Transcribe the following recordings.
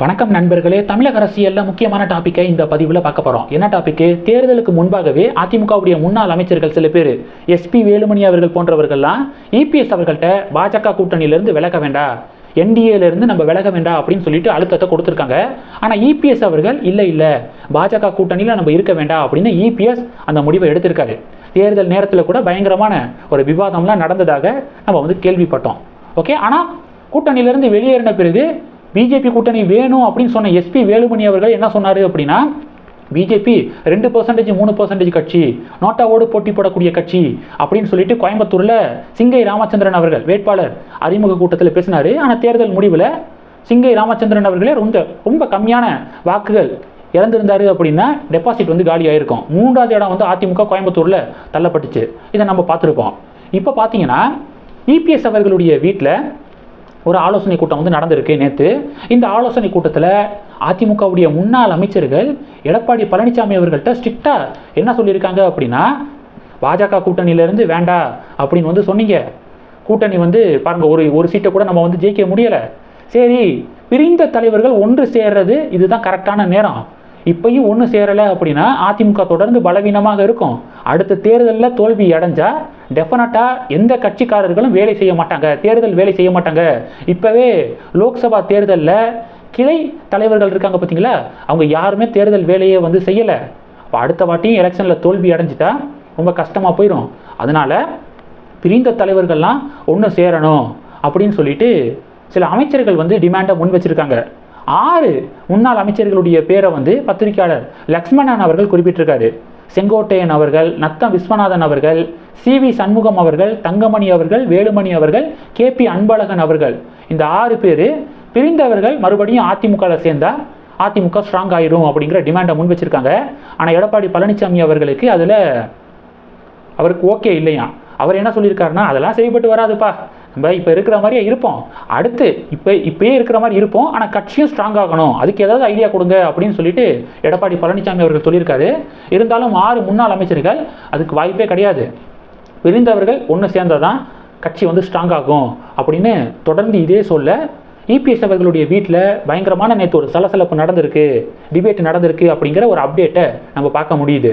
வணக்கம் நண்பர்களே தமிழக அரசியலில் முக்கியமான டாப்பிக்கை இந்த பதிவில் பார்க்க போகிறோம் என்ன டாப்பிக்கு தேர்தலுக்கு முன்பாகவே அதிமுகவுடைய முன்னாள் அமைச்சர்கள் சில பேர் எஸ்பி வேலுமணி அவர்கள் போன்றவர்கள்லாம் இபிஎஸ் அவர்கள்ட்ட பாஜக கூட்டணியிலிருந்து விலக வேண்டாம் என்டிஏலேருந்து நம்ம விலக வேண்டாம் அப்படின்னு சொல்லிட்டு அழுத்தத்தை கொடுத்துருக்காங்க. ஆனால் இபிஎஸ் அவர்கள் இல்லை இல்லை பாஜக கூட்டணியில் நம்ம இருக்க வேண்டாம் அப்படின்னு இபிஎஸ் அந்த முடிவை எடுத்திருக்காரு. தேர்தல் நேரத்தில் கூட பயங்கரமான ஒரு விவாதம்லாம் நடந்ததாக நம்ம வந்து கேள்விப்பட்டோம். ஓகே ஆனால் கூட்டணியிலிருந்து வெளியேறின பிறகு பிஜேபி கூட்டணி வேணும் அப்படின்னு சொன்ன எஸ்பி வேலுமணி அவர்கள் என்ன சொன்னார் அப்படின்னா பிஜேபி ரெண்டு பர்சன்டேஜ் மூணு பர்சன்டேஜ் கட்சி நோட்டாவோடு போட்டி போடக்கூடிய கட்சி அப்படின்னு சொல்லிட்டு கோயம்புத்தூரில் சிங்கை ராமச்சந்திரன் அவர்கள் வேட்பாளர் அறிமுக கூட்டத்தில் பேசினார். ஆனால் தேர்தல் முடிவில் சிங்கை ராமச்சந்திரன் அவர்களே ரொம்ப ரொம்ப கம்மியான வாக்குகள் இறந்திருந்தார் அப்படின்னா டெபாசிட் வந்து காலி ஆகிருக்கும் மூன்றாவது இடம் வந்து அதிமுக கோயம்புத்தூரில் தள்ளப்பட்டுச்சு. இதை நம்ம பார்த்துருக்கோம். இப்போ பார்த்தீங்கன்னா இபிஎஸ் அவர்களுடைய வீட்டில் ஒரு ஆலோசனை கூட்டம் வந்து நடந்திருக்கு நேற்று இந்த ஆலோசனை கூட்டத்தில் அதிமுகவுடைய முன்னாள் அமைச்சர்கள் எடப்பாடி பழனிசாமி அவர்கள்ட்ட ஸ்ட்ரிக்டாக என்ன சொல்லியிருக்காங்க அப்படின்னா பாஜக கூட்டணியிலேருந்து வேண்டாம் அப்படின்னு வந்து சொன்னீங்க. கூட்டணி வந்து பாருங்கள் ஒரு ஒரு சீட்டை கூட நம்ம வந்து ஜெயிக்க முடியலை. சரி பிரிந்த தலைவர்கள் ஒன்று சேர்றது இதுதான் கரெக்டான நேரம். இப்பயும் ஒன்று சேரலை அப்படின்னா அதிமுக தொடர்ந்து பலவீனமாக இருக்கும். அடுத்த தேர்தலில் தோல்வி அடைஞ்சால் டெஃபினட்டாக எந்த கட்சிக்காரர்களும் வேலை செய்ய மாட்டாங்க. தேர்தல் வேலை செய்ய மாட்டாங்க. இப்போவே லோக்சபா தேர்தலில் கிளை தலைவர்கள் இருக்காங்க பார்த்தீங்களா அவங்க யாருமே தேர்தல் வேலையை வந்து செய்யலை. அடுத்த வாட்டியும் எலெக்ஷனில் தோல்வி அடைஞ்சிட்டா ரொம்ப கஷ்டமாக போயிடும் அதனால் பிரிந்த தலைவர்கள்லாம் ஒன்று சேரணும் அப்படின்னு சொல்லிட்டு சில அமைச்சர்கள் வந்து டிமாண்டை முன் வச்சிருக்காங்க. ஆறு முன்னாள் அமைச்சர்களுடைய பேரை வந்து பத்திரிகையாளர் லக்ஷ்மணன் அவர்கள் குறிப்பிட்டிருக்காரு. செங்கோட்டையன் அவர்கள் நத்தம் விஸ்வநாதன் அவர்கள் சி வி சண்முகம் அவர்கள் தங்கமணி அவர்கள் வேலுமணி அவர்கள் கே பி அன்பழகன் அவர்கள். இந்த ஆறு பேர் பிரிந்தவர்கள் மறுபடியும் அதிமுகவில் சேர்ந்தா அதிமுக ஸ்ட்ராங் ஆயிரும் அப்படிங்கிற டிமாண்டை முன் வச்சிருக்காங்க. ஆனால் எடப்பாடி பழனிசாமி அவர்களுக்கு அதில் அவருக்கு ஓகே இல்லையா அவர் என்ன சொல்லியிருக்காருன்னா அதெல்லாம் சரிப்பட்டு வராதுப்பா. நம்ம இப்போ இருக்கிற மாதிரியே இருப்போம். அடுத்து இப்போ இப்பயே இருக்கிற மாதிரி இருப்போம். ஆனால் கட்சியும் ஸ்ட்ராங் ஆகணும். அதுக்கு ஏதாவது ஐடியா கொடுங்க அப்படின்னு சொல்லிட்டு எடப்பாடி பழனிசாமி அவர்கள் சொல்லியிருக்காரு. இருந்தாலும் ஆறு முன்னாள் அமைச்சர்கள் அதுக்கு வாய்ப்பே கிடையாது. பிரிந்தவர்கள் ஒன்று சேர்ந்தாதான் கட்சி வந்து ஸ்ட்ராங் ஆகும் அப்படின்னு தொடர்ந்து இதே சொல்ல இபிஎஸ் அவர்களுடைய வீட்டில் பயங்கரமான நேற்று ஒரு சலசலப்பு நடந்திருக்கு. டிபேட் நடந்திருக்கு அப்படிங்கிற ஒரு அப்டேட்டை நம்ம பார்க்க முடியுது.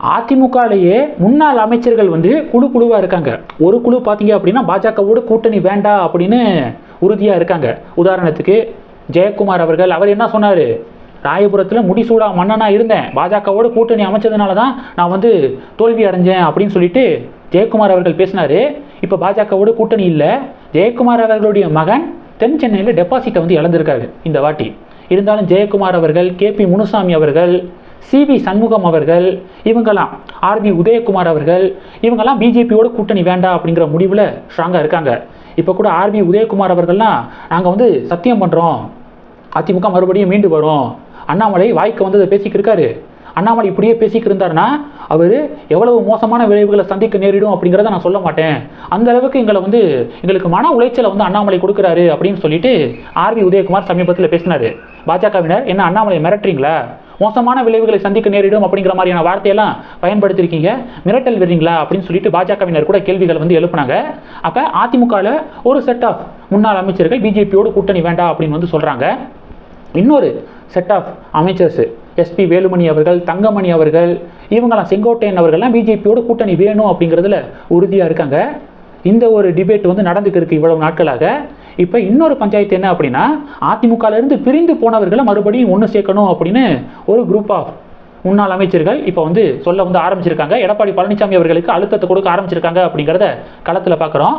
அதிமுகலேயே முன்னாள் அமைச்சர்கள் வந்து குழு குழுவாக இருக்காங்க. ஒரு குழு பார்த்தீங்க அப்படின்னா பாஜகவோட கூட்டணி வேண்டாம் அப்படின்னு உறுதியாக இருக்காங்க. உதாரணத்துக்கு ஜெயக்குமார் அவர்கள் அவர் என்ன சொன்னார்? ராயபுரத்தில் முடிசூடா மன்னனாக இருந்தேன். பாஜகவோட கூட்டணி அமைச்சதுனால தான் நான் வந்து தோல்வி அடைஞ்சேன் அப்படின்னு சொல்லிட்டு ஜெயக்குமார் அவர்கள் பேசினார். இப்போ பாஜகவோட கூட்டணி இல்லை. ஜெயக்குமார் அவர்களுடைய மகன் தென் சென்னையில் டெபாசிட்டை வந்து இழந்திருக்காரு இந்த வாட்டி. இருந்தாலும் ஜெயக்குமார் அவர்கள் கே பி முனுசாமி அவர்கள் சி வி சண்முகம் அவர்கள் இவங்கெல்லாம் ஆர்பி உதயகுமார் அவர்கள் இவங்கெல்லாம் பிஜேபியோட கூட்டணி வேண்டாம் அப்படிங்கிற முடிவில் ஸ்ட்ராங்காக இருக்காங்க. இப்போ கூட ஆர்பி உதயகுமார் அவர்கள்லாம் நாங்கள் வந்து சத்தியம் பண்ணுறோம் அதிமுக மறுபடியும் மீண்டு வரும். அண்ணாமலை வாய்க்கு வந்து அதை பேசிக்கிட்டு இருக்காரு. அண்ணாமலை இப்படியே பேசிக்கிட்டு இருந்தாருன்னா அவர் எவ்வளவு மோசமான விளைவுகளை சந்திக்க நேரிடும் அப்படிங்கிறத நான் சொல்ல மாட்டேன். அந்த அளவுக்கு எங்களை வந்து எங்களுக்கு மன உளைச்சலை வந்து அண்ணாமலை கொடுக்குறாரு அப்படின்னு சொல்லிட்டு ஆர்வி உதயகுமார் சமீபத்தில் பேசினார். பாஜகவினர் என்ன அண்ணாமலை மிரட்டுறீங்களா? மோசமான விளைவுகளை சந்திக்க நேரிடும் அப்படிங்கிற மாதிரியான வார்த்தையெல்லாம் பயன்படுத்தியிருக்கீங்க. மிரட்டல் விடுறீங்களா அப்படின்னு சொல்லிட்டு பாஜகவினர் கூட கேள்விகள் வந்து எழுப்புனாங்க. அப்போ அதிமுகவில் ஒரு செட் ஆஃப் முன்னாள் அமைச்சர்கள் பிஜேபியோடு கூட்டணி வேண்டாம் அப்படின்னு வந்து சொல்கிறாங்க இன்னொரு செட் ஆஃப் அமைச்சர்ஸ் எஸ்பி வேலுமணி அவர்கள் தங்கமணி அவர்கள் இவங்கெல்லாம் செங்கோட்டையன் அவர்கள்லாம் பிஜேபியோட கூட்டணி வேணும் அப்படிங்கிறதுல உறுதியாக இருக்காங்க. இந்த ஒரு டிபேட் வந்து நடந்துக்கு இருக்கு இவ்வளவு நாட்களாக. இப்போ இன்னொரு பஞ்சாயத்து என்ன அப்படின்னா அதிமுகலேருந்து பிரிந்து போனவர்களை மறுபடியும் ஒன்று சேர்க்கணும் அப்படின்னு ஒரு குரூப் ஆஃப் முன்னாள் அமைச்சர்கள் இப்போ வந்து சொல்ல வந்து ஆரம்பிச்சிருக்காங்க. எடப்பாடி பழனிசாமி அவர்களுக்கு அழுத்தத்தை கொடுக்க ஆரம்பிச்சிருக்காங்க அப்படிங்கிறத களத்தில் பார்க்குறோம்